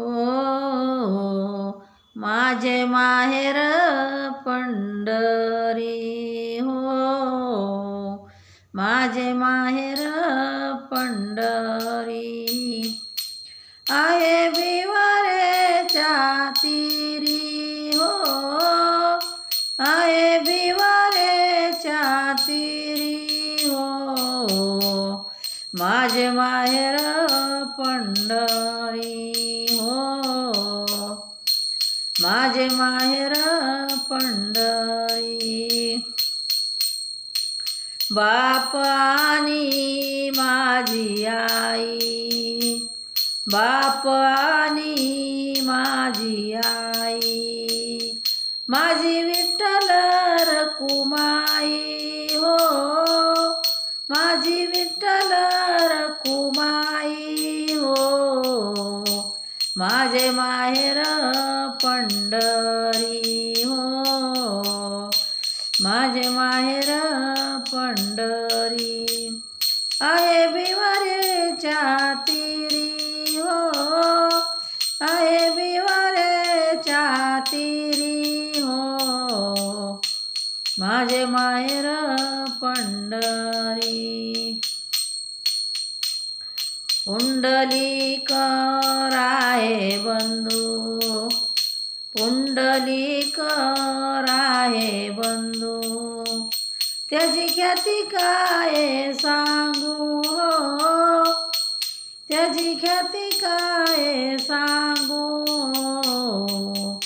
हो माझे माहेर पंढरी हो. माझे माहेर पंढरी. आहे बिवारेच्या तिरी हो. आहे बिवारेच्या तिरी हो. माझे माहेर पंढरी हो. माझे माहेर पंढरी. बाप आणि माझी आई. बाप आणि माझी आई. माझी माझे माहेर पंढरी हो. माझे माहेर पंढरी आहे बिवारेच्या तिरी हो. आहे बिवारेच्या तिरी हो. माझे माहेर पंढरी पुंडलिक आहे बंधू पुंडलिक आहे बंधू त्याची ख्याती काय सांगू हो? त्याची ख्याती काय सांगू हो?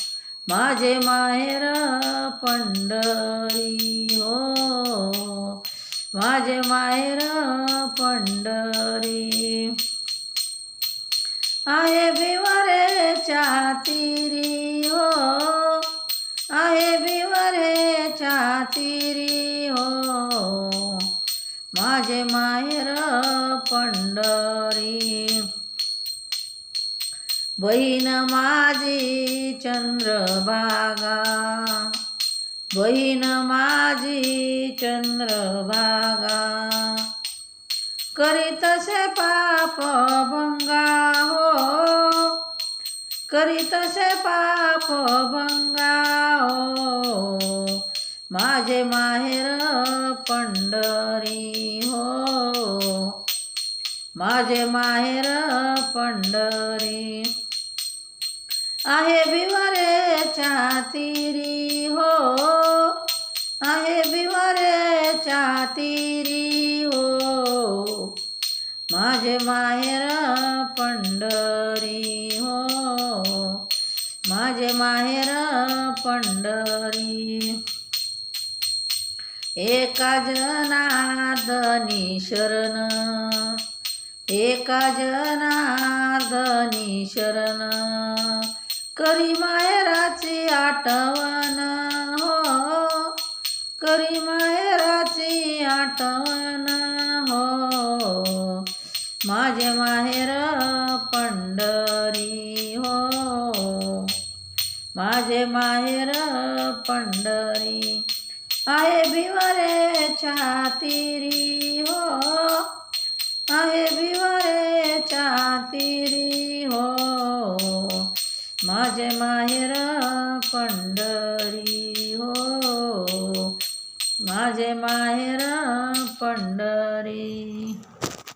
माझे माहेर पंढरी हो माझे माहेर पंढरी आहे बिवारेच्या तिरी हो. आहे बिवारेच्या तिरी हो. माझे माहेर पंढरी. बहीण माझी चंद्रभागा. बहीण माझी चंद्रभागा. करीतसे पाप करीतसे पाप भंगा हो माझे माहेर पंढरी हो. माझे माहेर पंढरी आहे बिवारेच्या चातिरी हो. आहे बिवारेच्या चातिरी हो. माझे माहेर पंढरी हो. माझे माहेर पंढरी. एका जनार्दनी शरण. एका जनार्दनी शरण. करी माहेराची आठवण हो. करी माहेराची आठवण हो. माझे माहेर पंढरी. माझे माहेर पंढरी आहे बिवारेच्या तिरी हो आहे बिवारेच्या तिरी हो माझे माहेर पंढरी हो माझे माहेर पंढरी